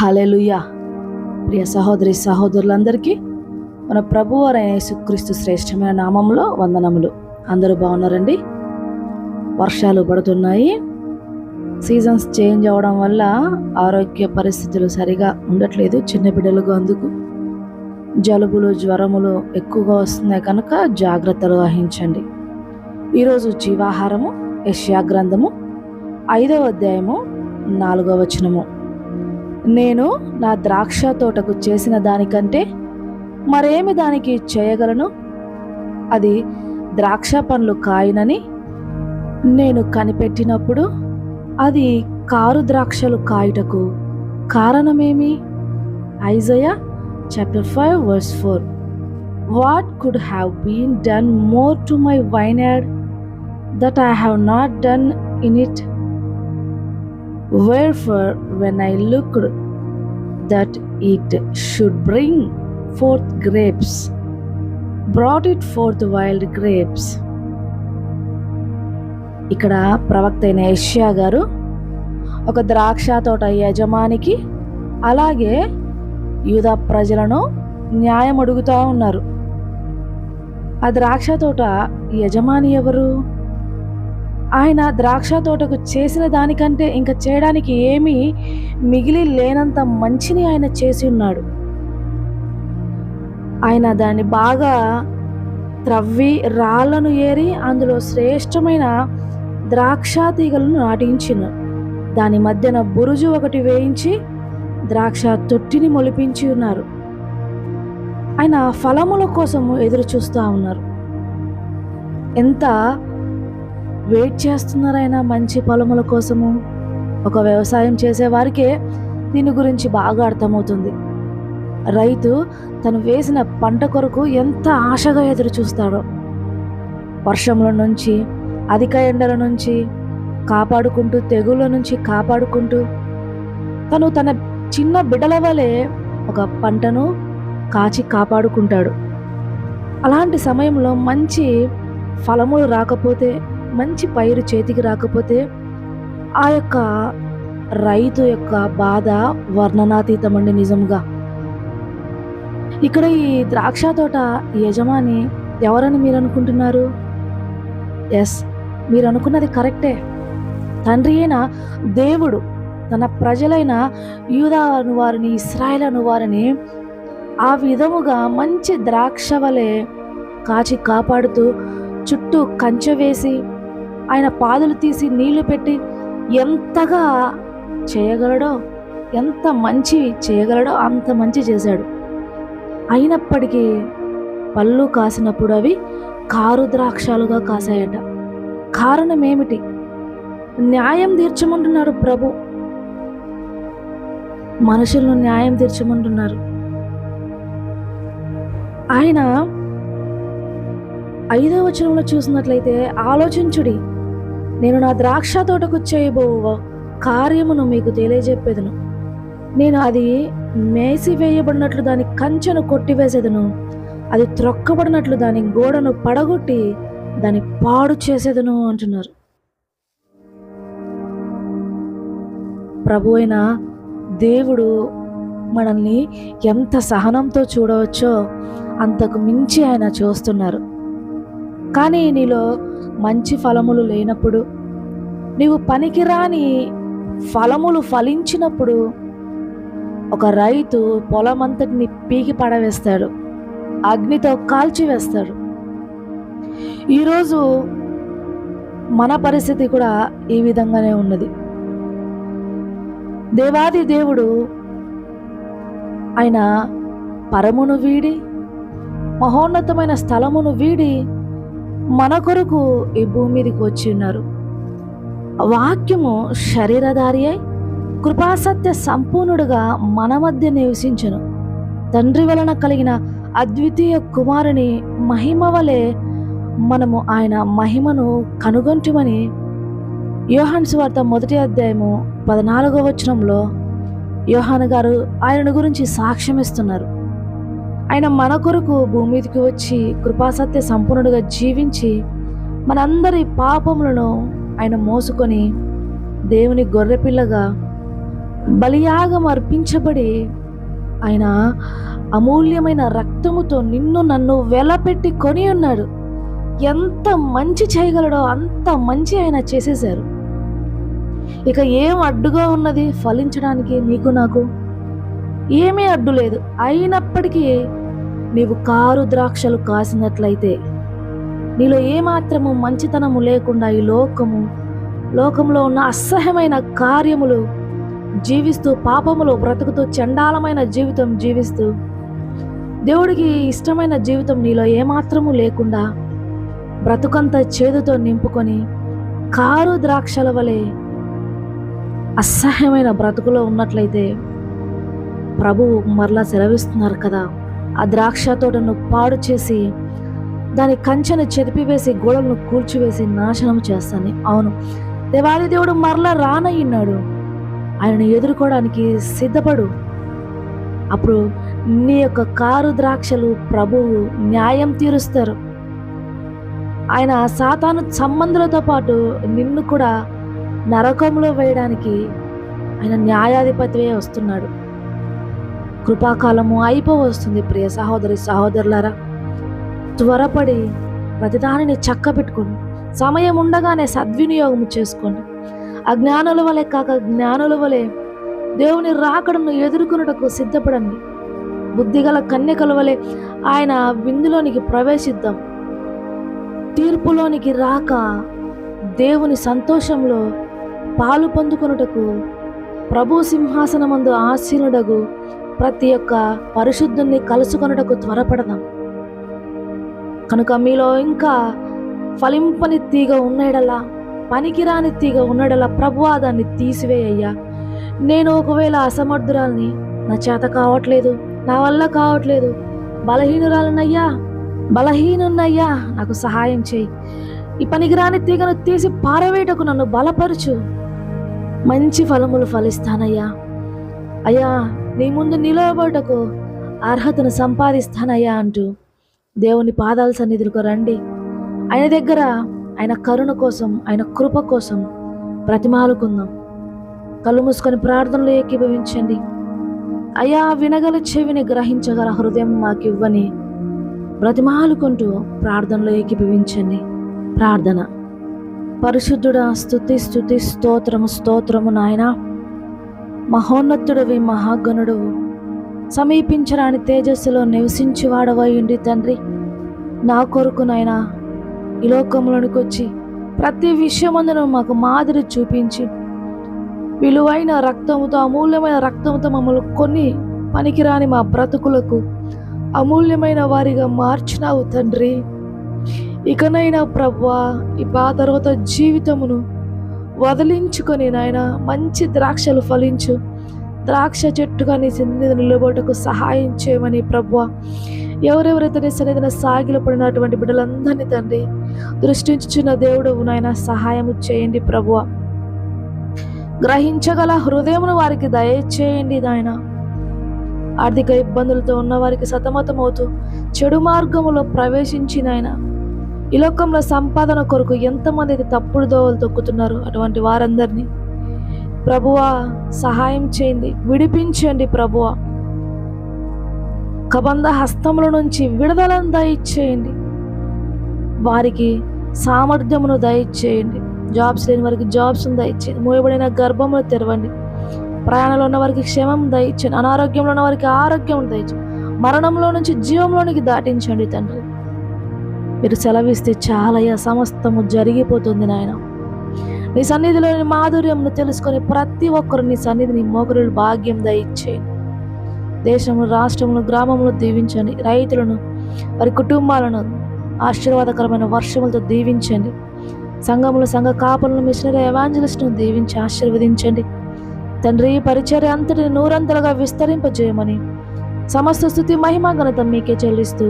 Hallelujah ప్రియ సహోదరి సహోదరులందరికీ మన ప్రభు యేసుక్రీస్తు శ్రేష్టమైన నామంలో వందనములు. అందరూ బాగున్నారండి? వర్షాలు పడుతున్నాయి. సీజన్స్ చేంజ్ అవ్వడం వల్ల ఆరోగ్య పరిస్థితులు సరిగా ఉండట్లేదు. చిన్న బిడ్డలకు అందుకు జలుబులు జ్వరములు ఎక్కువగా వస్తున్నాయి కనుక జాగ్రత్తలు వహించండి. ఈరోజు జీవాహారము యష్యా గ్రంథము ఐదవ అధ్యాయము నాలుగవ వచనము. నేను నా ద్రాక్ష తోటకు చేసిన దానికంటే మరేమి దానికి చేయగలను? అది ద్రాక్ష పండ్లు కాయనని నేను కనిపెట్టినప్పుడు అది కారు ద్రాక్షలు కాయుటకు కారణమేమి? Isaiah chapter five verse four what could have been done more to my vineyard that I have not done in it Wherefore, when I looked that it should bring forth grapes, brought it forth wild grapes. ఇక్కడ ప్రవక్త అయిన యష్యా గారు ఒక ద్రాక్ష తోట యజమానికి అలాగే యూదా ప్రజలను న్యాయం అడుగుతూ ఉన్నారు ఆ ద్రాక్ష తోట యజమాని ఎవరు ఆయన ద్రాక్ష తోటకు చేసిన దానికంటే ఇంకా చేయడానికి ఏమీ మిగిలి లేనంత మంచిని ఆయన చేసి ఉన్నాడు. ఆయన దాన్ని బాగా త్రవ్వి రాళ్ళను ఏరి అందులో శ్రేష్టమైన ద్రాక్ష తీగలను నాటించిన. దాని మధ్యన బురుజు ఒకటి వేయించి ద్రాక్ష తొట్టిని మొలిపించి ఉన్నారు. ఆయన ఫలముల కోసం ఎదురు చూస్తూ ఉన్నారు. ఎంత వెయిట్ చేస్తున్నారైనా మంచి పొలముల కోసము? ఒక వ్యవసాయం చేసేవారికే దీని గురించి బాగా అర్థమవుతుంది. రైతు తను వేసిన పంట కొరకు ఎంత ఆశగా ఎదురు చూస్తాడో. వర్షముల నుంచి అధిక ఎండల నుంచి కాపాడుకుంటూ తెగుళ్ళ నుంచి కాపాడుకుంటూ తను తన చిన్న బిడ్డల వలె ఒక పంటను కాచి కాపాడుకుంటాడు. అలాంటి సమయంలో మంచి ఫలములు రాకపోతే మంచి పైరు చేతికి రాకపోతే ఆ యొక్క రైతు యొక్క బాధ వర్ణనాతీతమండి నిజంగా. ఇక్కడ ఈ ద్రాక్ష తోట యజమాని ఎవరని మీరు అనుకుంటున్నారు ఎస్ మీరు అనుకున్నది కరెక్టే. తండ్రి అయిన దేవుడు తన ప్రజలైన యూదా అను వారిని ఇస్రాయల్ అను వారిని ఆ విధముగా మంచి ద్రాక్ష వలె కాచి కాపాడుతూ చుట్టూ కంచె వేసి ఆయన పాదులు తీసి నీళ్ళు పెట్టి ఎంతగా చేయగలడో ఎంత మంచి చేయగలడో అంత మంచి చేశాడు. అయినప్పటికీ పళ్ళు కాసినప్పుడు అవి కారు ద్రాక్షాలుగా కాసాయట కారణం ఏమిటి? న్యాయం తీర్చమంటున్నాడు ప్రభు. మనుషులను న్యాయం తీర్చమంటున్నారు. ఆయన ఐదో వచనంలో చూసినట్లయితే ఆలోచించుడి. నేను నా ద్రాక్ష తోటకు చేయబో కార్యమును మీకు తెలియజెప్పేదను. నేను అది మేసి వేయబడినట్లు దాని కంచెను కొట్టివేసేదను. అది త్రొక్కబడినట్లు దాని గోడను పడగొట్టి దాన్ని పాడు చేసేదను అంటున్నారు. ప్రభు అయిన దేవుడు మనల్ని ఎంత సహనంతో చూడవచ్చో అంతకు మించి ఆయన చూస్తున్నారు. కానీ నీలో మంచి ఫలములు లేనప్పుడు నీవు పనికిరాని ఫలములు ఫలించినప్పుడు ఒక రైతు పొలమంతటిని పీకి పడవేస్తాడు అగ్నితో కాల్చివేస్తాడు ఈరోజు మన పరిస్థితి కూడా ఈ విధంగానే ఉన్నది. దేవాది దేవుడు ఆయన పరమును వీడి మహోన్నతమైన స్థలమును వీడి మన కొరకు ఈ భూమి మీదకి వచ్చి ఉన్నారు వాక్యము శరీరధారి అయి కృపాసత్య సంపూర్ణుడుగా మన మధ్య నివసించను. తండ్రి వలన కలిగిన అద్వితీయ కుమారుని మహిమ వలె మనము ఆయన మహిమను కనుగొంటుమని యోహాన్స్ వార్త మొదటి అధ్యాయము పద్నాలుగో వచనంలో యోహాన్ గారు ఆయన గురించి సాక్ష్యం ఇస్తున్నారు ఆయన మన కొరకు భూమి మీదకి వచ్చి కృపాసత్య సంపూర్ణుడుగా జీవించి మనందరి పాపములను ఆయన మోసుకొని దేవుని గొర్రెపిల్లగా బలియాగం అర్పించబడి ఆయన అమూల్యమైన రక్తముతో నిన్ను నన్ను వెలపెట్టి కొని ఉన్నాడు. ఎంత మంచి చేయగలడో అంత మంచి ఆయన చేసేశారు. ఇక ఏం అడ్డుగా ఉన్నది? ఫలించడానికి నీకు నాకు ఏమీ అడ్డు లేదు. అయినప్పటికీ నీవు కారు ద్రాక్షలు కాసినట్లయితే నీలో ఏమాత్రము మంచితనము లేకుండా ఈ లోకము లోకంలో ఉన్న అసహ్యమైన కార్యములు జీవిస్తూ పాపములు బ్రతుకుతూ చండాలమైన జీవితం జీవిస్తూ దేవుడికి ఇష్టమైన జీవితం నీలో ఏమాత్రము లేకుండా బ్రతుకంత చేదుతో నింపుకొని కారు ద్రాక్షల వలె అసహ్యమైన బ్రతుకులో ఉన్నట్లయితే ప్రభువు మరలా సెలవిస్తున్నారు కదా. ఆ ద్రాక్ష తోటను పాడు చేసి దాని కంచెను చెరిపివేసి గోడలను కూల్చివేసి నాశనం చేస్తాను అవును దేవాది దేవుడు మరలా రానయ్యున్నాడు. ఆయనను ఎదుర్కోవడానికి సిద్ధపడు. అప్పుడు నీ యొక్క కారు ద్రాక్షలు ప్రభువు న్యాయం తీరుస్తారు. ఆయన సాతాను సంబంధులతో పాటు నిన్ను కూడా నరకంలో వేయడానికి ఆయన న్యాయాధిపతివే వస్తున్నాడు. కృపాకాలము అయిపోవస్తుంది ప్రియ సహోదరి సహోదరులారా. త్వరపడి ప్రతిదానిని చక్క పెట్టుకోండి సమయం ఉండగానే సద్వినియోగం చేసుకోండి. అజ్ఞానుల వలె కాక జ్ఞానుల వలె దేవుని రాకడను ఎదుర్కొనుటకు సిద్ధపడండి. బుద్ధిగల కన్యకల వలె ఆయన విందులోనికి ప్రవేశిద్దాం. తీర్పులోనికి రాక దేవుని సంతోషంలో పాలు పొందుకొనుటకు ప్రభు సింహాసనమందు ఆసీనుడగు ప్రతి ఒక్క పరిశుద్ధుణ్ణి కలుసుకొనుటకు త్వరపడదాం. కనుక మీలో ఇంకా ఫలింపని తీగ ఉన్నడలా పనికిరాని తీగ ఉన్నడలా ప్రభువా దాన్ని తీసివేయ్యా నేను ఒకవేళ అసమర్థురాల్ని నా చేత కావట్లేదు నా వల్ల కావట్లేదు బలహీనురాలనయ్యా బలహీనున్నయ్యా నాకు సహాయం చేయి. ఈ పనికిరాని తీగను తీసి పారవేయటకు నన్ను బలపరుచు. మంచి ఫలములు ఫలిస్తానయ్యా. అయ్యా నీ ముందు నిలవబడకు అర్హతను సంపాదిస్తానయ్యా అంటూ దేవుని పాదాల సన్నిధులకు రండి. ఆయన దగ్గర ఆయన కరుణ కోసం ఆయన కృప కోసం ప్రతిమాలుకుందాం కళ్ళు మూసుకొని ప్రార్థనలు ఏకీభవించండి. అయ్యా వినగల చెవిని గ్రహించగల హృదయం మాకు ఇవ్వని బ్రతిమాలుకుంటూ ప్రార్థనలో ఏకీభవించండి. ప్రార్థన. పరిశుద్ధుడా స్తుతి స్థుతి స్తోత్రము స్తోత్రము నాయన. మహోన్నతుడవి మహాగణుడు. సమీపించరాని తేజస్సులో నివసించువాడవై ఉండి తండ్రి. నా కొరకు నాయన ఈ లోకంలోనికి వచ్చి ప్రతి విషయమందును మాకు మాదిరి చూపించి. విలువైన రక్తముతో అమూల్యమైన రక్తముతో మమ్మల్ని కొన్ని పనికిరాని మా బ్రతుకులకు అమూల్యమైన వారిగా మార్చినావు తండ్రి. ఇకనైనా ప్రవ్వా ఈ బా తర్వాత జీవితమును వదిలించుకొని నాయన మంచి ద్రాక్షలు ఫలించు. ద్రాక్ష చెట్టుగా నీ సన్నిధిని నిలబడటకు సహాయం చేయమని ప్రభు ఎవరెవరైతే నీ సన్నిధిన సాగిలో పడినటువంటి బిడ్డలందరినీ తండ్రి దృష్టించుచున్న దేవుడు నాయన సహాయం చేయండి ప్రభు గ్రహించగల హృదయమును వారికి దయచేయండి నాయన. ఆర్థిక ఇబ్బందులతో ఉన్న వారికి సతమతమవుతూ చెడు మార్గములో ప్రవేశించి నాయన. ఈ లోకంలో సంపాదన కొరకు ఎంతమంది అయితే తప్పుడు దోవలు తొక్కుతున్నారు అటువంటి వారందరినీ ప్రభువా సహాయం చేయండి విడిపించండి ప్రభువా. కబంధ హస్తముల నుంచి విడుదలను దయచేయండి. వారికి సామర్థ్యమును దయచేయండి. జాబ్స్ లేని వారికి జాబ్స్ను దయచేయండి. మూయబడిన గర్భములు తెరవండి. ప్రయాణంలో ఉన్న వారికి క్షేమం దయచేయండి. అనారోగ్యంలో ఉన్న వారికి ఆరోగ్యం దయచేయండి. మరణంలో నుంచి జీవంలోనికి దాటించండి తండ్రి. మీరు సెలవిస్తే చాలయ్య సమస్తము జరిగిపోతుంది నాయన. నీ సన్నిధిలోని మాధుర్యంను తెలుసుకొని ప్రతి ఒక్కరు నీ సన్నిధిని మోకరులు భాగ్యం దయచేయండి. దేశంలో రాష్ట్రంలో గ్రామంలో దీవించండి. రైతులను వారి కుటుంబాలను ఆశీర్వాదకరమైన వర్షములతో దీవించండి. సంఘములు సంఘ కాపులను మిషనరీ ఎవాంజలిస్ట్ను దీవించి ఆశీర్వదించండి. తండ్రి పరిచర్య అంతటిని నూరంతలుగా విస్తరింపజేయమని సమస్త స్థుతి మహిమ ఘనత మీకే చెల్లిస్తూ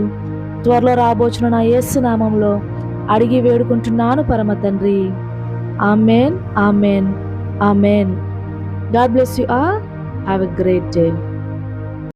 త్వరలో రాబోచున నా యేసు నామంలో అడిగి వేడుకుంటున్నాను పరమ తండ్రి. Amen amen amen. God bless you are have a great day.